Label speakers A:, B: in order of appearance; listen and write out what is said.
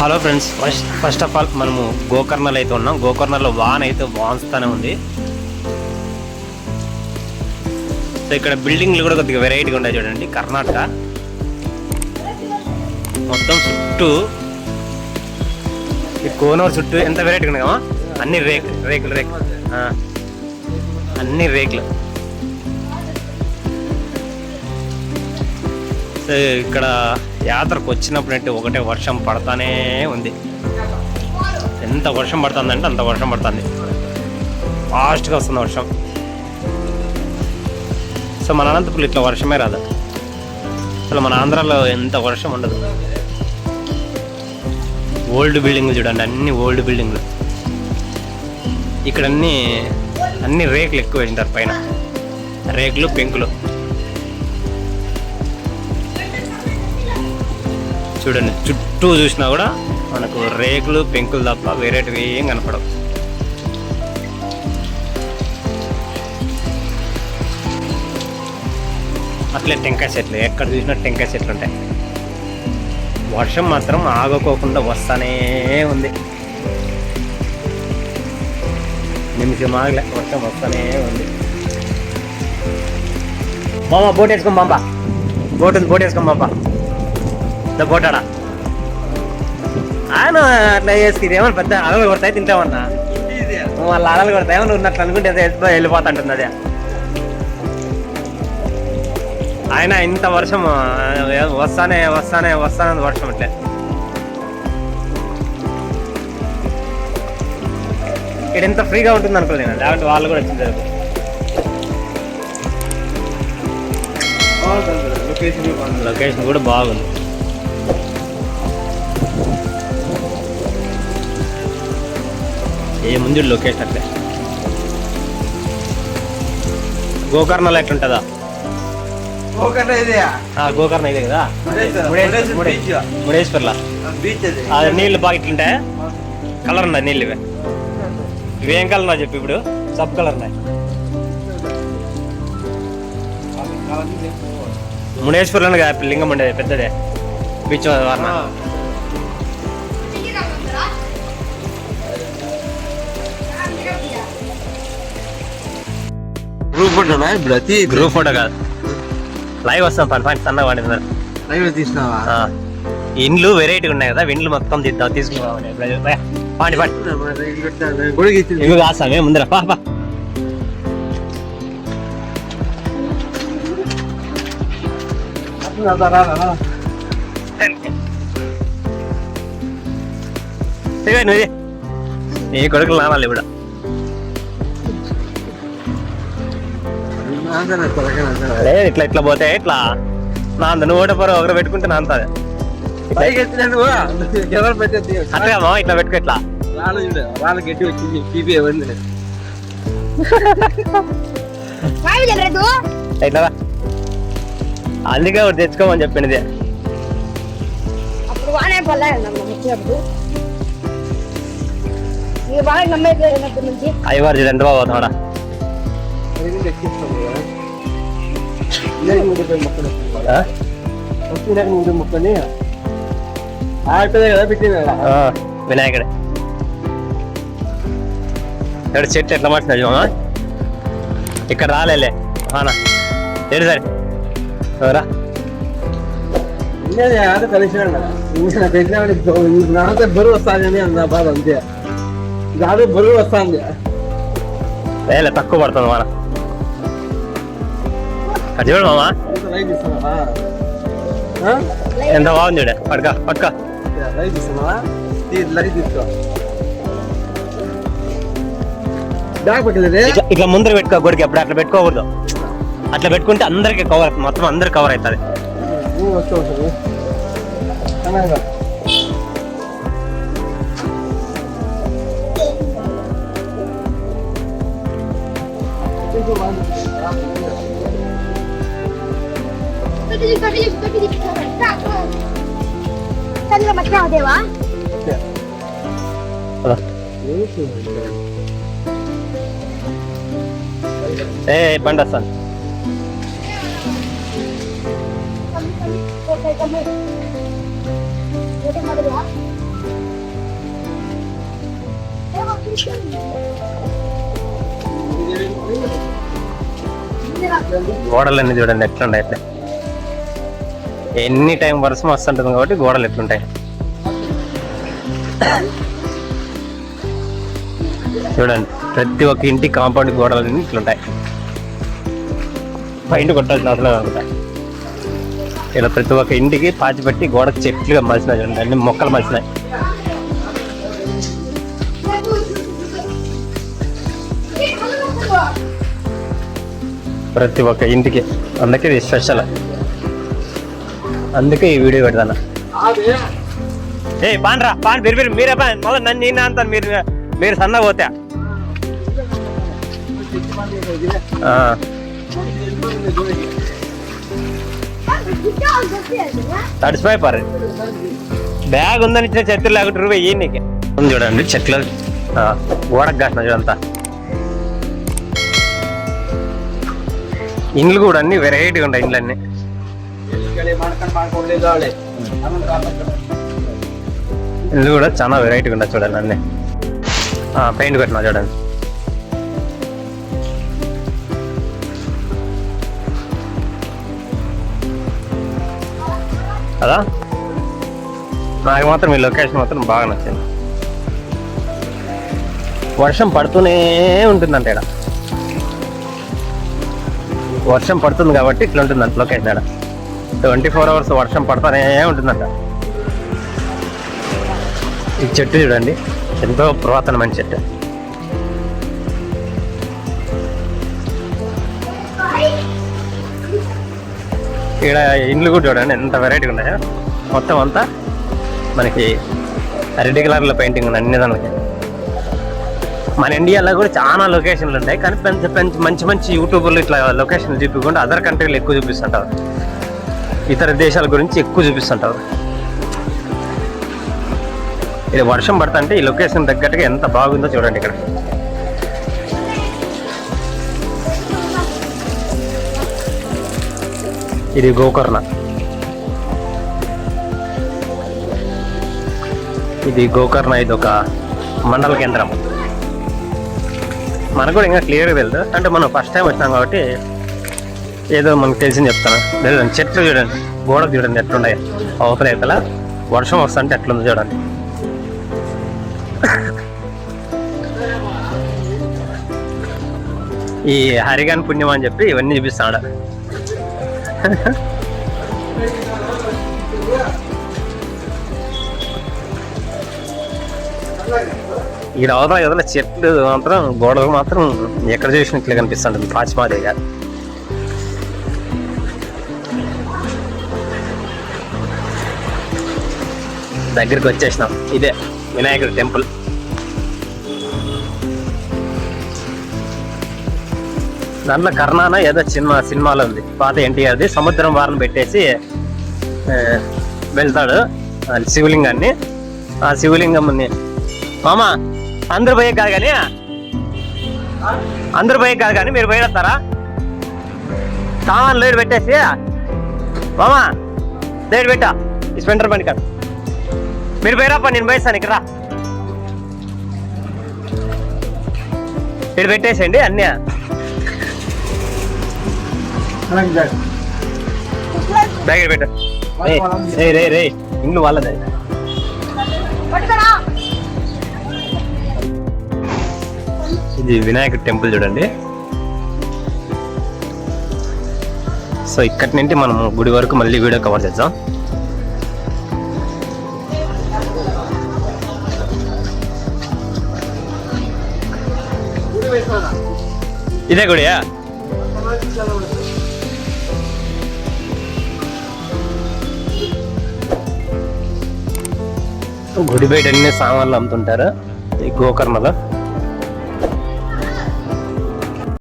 A: Hello friends first first of all మనము గోకర్ణలో అయితే ఉన్నాం. గోకర్ణలో వాన్ అయితే వాన్స్తానే ఉంది. సో ఇక్కడ బిల్డింగ్లు కూడా కొద్దిగా వెరైటీగా ఉన్నాయి చూడండి కర్ణాటక. మొత్తం చుట్టూ ఈ కోనూరు చుట్టూ ఎంత వెరైటీగా ఉన్నాయి అన్ని రేక్ రేకులు రేకులు. అన్ని రేకులు. సో ఇక్కడ యాత్రకు వచ్చినప్పుడంటే ఒకటే వర్షం పడతానే ఉంది. ఎంత వర్షం పడుతుందంటే అంత వర్షం పడుతుంది. ఫాస్ట్గా వస్తుంది వర్షం. సో మన అనంతపురం ఇట్లా వర్షమే రాదు. అసలు మన ఆంధ్రాలో ఎంత వర్షం ఉండదు. ఓల్డ్ బిల్డింగ్లు చూడండి అన్ని ఓల్డ్ బిల్డింగ్లు. ఇక్కడ అన్ని అన్ని రేకులు ఎక్కువ వేసింటారు పైన. రేకులు పెంకులు. చూడండి. చుట్టూ చూసినా కూడా మనకు రేకులు పెంకులు తప్ప వేరేటివి ఏం కనపడవు. అట్లే టెంకాయ చెట్లు ఎక్కడ చూసినా టెంకాయ చెట్లు ఉంటాయి. వర్షం మాత్రం ఆగకోకుండా వస్తానే ఉంది. నిమిషం ఆగలే వర్షం వస్తానే ఉంది. మామ బోట్ వేసుకో మామ బోట్ ఉంది బోట్ వేసుకో బాబా ఇంత ఆయన అట్లా వేసుకుని ఏమన్నా పెద్ద అలలు కొడతాయి తింటామన్నా? వాళ్ళ అలలు కొడతాయి ఏమన్నా ఉన్నట్లు అనుకుంటే వెళ్ళిపోతుంటుంది అదే. ఆయన ఇంత వర్షం వస్తానే వస్తానే వస్తానే వర్షం అట్లే. ఇక్కడ ఎంత ఫ్రీగా ఉంటుంది అనుకోలేదు లేకపోతే వాళ్ళు కూడా వచ్చింది లొకేషన్ కూడా బాగుంది. ఏ ముందు లొకేషన్ అట్లే. గోకర్ణలో ఎట్లుంటుందా?
B: ఇది
A: ఆ, గోకర్ణ ఇదే కదా. ముడేశ్వర్లా?
B: అది.
A: నీళ్ళు బాగా ఇట్లుంటాయి కలర్ ఉన్నాయి నీళ్ళు ఇవి. ఇవి ఏం కలర్ చెప్పి ఇప్పుడు? సబ్ కలర్ ఉన్నాయి. ముడేశ్వర్లోనే కదా లింగం ఉండేది పెద్దదే. బీచ్ వర్ణ
B: గ్రూప్ ఫోటోనా అది
A: గ్రూప్ ఫోటో కాదు. లైవ్ వస్తాం పని సన్నగా పండింది మరి
B: లైవ్ తీసినావా?
A: ఆ. ఇండ్లు వెరైటీ ఉన్నాయి కదా ఇండ్లు మొత్తం తీద్దాం తీసుకున్నాం పాండి పాండి. ఇవి కాస్తామే ముందర పా పా. ఇవే నువ్వు నీ కొడుకులు నామాలి ఇప్పుడు లేదు ఇట్లా ఇట్లా పోతే ఇట్లా నా అంత నువ్వు ఓట పొర ఒకరు పెట్టుకుంటే నా అంత అట్లా మామ ఇట్లా పెట్టుకో ఇట్లా.
B: రాళ్ళు చూడు రాళ్ళ గట్టి వచ్చింది పీపీ ఉంది
A: ఇట్లా రా. అందుకే ఒకటి తెచ్చుకోమని చెప్పింది.
C: అప్పుడు బాగానే పర్లేదు నమ్మ వచ్చినప్పుడు నీకు బాగా నమ్మేది చిన్నప్పటి నుంచి
A: అయ్యవారు చూడు ఎంత బాగా పోతున్నాడా ఆ?
B: ముక్కని ఆడిపోతే కదా పెట్టింది
A: ఆ, వినాయకుడే ఇక్కడ చెట్టు ఎట్లా మాట్లాడు చూడమా ఇక్కడ రాలేలే ఆనా ఏడు సరే రా
B: ఆడ కలిసినాడు పెట్టినాడు నాతో బరువు వస్తుంది అని నా బాధ అంతే దాడు బరువు వస్తుంది
A: వేలే తక్కువ పడుతుంది మన అది చూడు మామా ఎంత బాగుంది చూడే పడక
B: పెట్టలేదు
A: ఇట్లా ముందర పెట్టుకో గుడికి అప్పుడు అట్లా పెట్టుకోకూడదు. అట్లా పెట్టుకుంటే అందరికి కవర్ మొత్తం అందరు కవర్ అవుతుంది.
B: నువ్వు
A: ఏ బండి వస్తాను. గోడలన్నీ చూడండి ఎట్లున్నాయి. అయితే ఎనీ టైం వర్షం వస్తుంటుంది కాబట్టి గోడలు ఎట్లుంటాయి. చూడండి ప్రతి ఒక్క ఇంటి కాంపౌండ్ గోడలు ఇట్లుంటాయి. పైన కొట్టాల్సిన అవసరం అనుకుంటా. ఇలా ప్రతి ఒక్క ఇంటికి పాచి పెట్టి గోడకు చెట్లుగా మలిసినాయి చూడండి అన్ని మొక్కలు మలిసినాయి. ప్రతి ఒక్క ఇంటికి అందుకే ఇది స్పెషల్ అందుకే ఈ వీడియో పెడతాను. ఏ పాన్ రా పాన్ బిరి బిరి మీరే పాన్. మళ్ళీ నన్ను నేను అంతాను మీరు మీరు సన్న పోతే. తడిసిపోయి పర్ బ్యాగ్ ఉందని ఇచ్చిన చెత్తలు లేకుంటే రూపాయి ఏ నీకు. చూడండి చెట్లు గోడకు కాసిన చూడంతా ఇండ్లు కూడా అన్ని వెరైటీగా ఉంటాయి
B: ఇండ్లన్నీ.
A: ఇల్లు కూడా చాలా వెరైటీగా ఉంటాయి చూడండి అన్నీ. పెయింట్ కొట్టినా చూడండి. కదా నాకు మాత్రం ఈ లొకేషన్ మాత్రం బాగా నచ్చింది. వర్షం పడుతూనే ఉంటుందంట ఇక్కడ. వర్షం పడుతుంది కాబట్టి ఇట్లా ఉంటుందంట లొకేషన్ ఇక్కడ. ట్వంటీ ఫోర్ అవర్స్ వర్షం పడుతూనే ఉంటుందంట. ఈ చెట్టు చూడండి. ఎంతో పురాతనమైన చెట్టు. ఇక్కడ ఇండ్లు కూడా చూడండి ఎంత వెరైటీగా ఉన్నాయో. మొత్తం అంతా మనకి రెడ్ కలర్లో పెయింటింగ్ ఉంది అన్ని దానికి మన ఇండియాలో కూడా చాలా లొకేషన్లు ఉన్నాయి కానీ పెంచ పెంచ మంచి మంచి యూట్యూబ్లో ఇట్లా లొకేషన్లు చూపించకుండా అదర్ కంట్రీలు ఎక్కువ చూపిస్తుంటారు. ఇతర దేశాల గురించి ఎక్కువ చూపిస్తుంటారు. ఇది వర్షం పడుతుంటే ఈ లొకేషన్ తగ్గట్టుగా ఎంత బాగుందో చూడండి ఇక్కడ. ఇది గోకర్ణ. ఇది గోకర్ణ ఇది ఒక మండల కేంద్రం. మనకు కూడా ఇంకా క్లియర్గా తెలుసు అంటే మనం ఫస్ట్ టైం వచ్చినాం కాబట్టి ఏదో మనకు తెలిసింది చెప్తాను. లేదు చెట్లు చూడండి గోడకు చూడండి ఎట్లున్నాయి. అవతల ఇవతల వర్షం వస్తుంటే ఎట్లుంది చూడండి. ఈ హరిగాన్ పుణ్యం అని చెప్పి ఇవన్నీ చూపిస్తాడు? ఈ అవతల ఎదుల చెట్లు మాత్రం గోడలు మాత్రం ఎక్కడ చూసినట్లు కనిపిస్తుంటుంది పాచిమాదేగా. దగ్గరికి వచ్చేసినాం. ఇదే వినాయకుడి టెంపుల్. దాంట్లో కర్ణాన ఏదో సినిమా సినిమాలో ఉంది. పాత ఎన్టీఆర్ది. సముద్రం వారం పెట్టేసి వెళ్తాడు శివలింగాన్ని. ఆ శివలింగంని మామ అందరు పోయే కాదు కానీ అందరు పోయే కాదు కానీ మీరు పోయేస్తారా? సామాన్ లేడు పెట్టేసి మామా లేడు పెట్టా. ఈ స్పెండర్ బండి కాదు. మీరు పోయిరాపా నేను పోయిస్తాను ఇక్కడ మీరు ఇక్కడ పెట్టేసేయండి అన్నీ. బ్యాగ్ పెట్ట. రే రే రే ఇండ్లు వాళ్ళదే. ఇది వినాయక టెంపుల్ చూడండి. సో ఇక్కడి నుండి మనం గుడి వరకు మళ్ళీ వీడియో కవర్ చేద్దాం. ఇదే గుడియా? గుడి బయట అన్ని సామాన్లు అమ్ముతుంటారు. ఈ గోకర్ణలో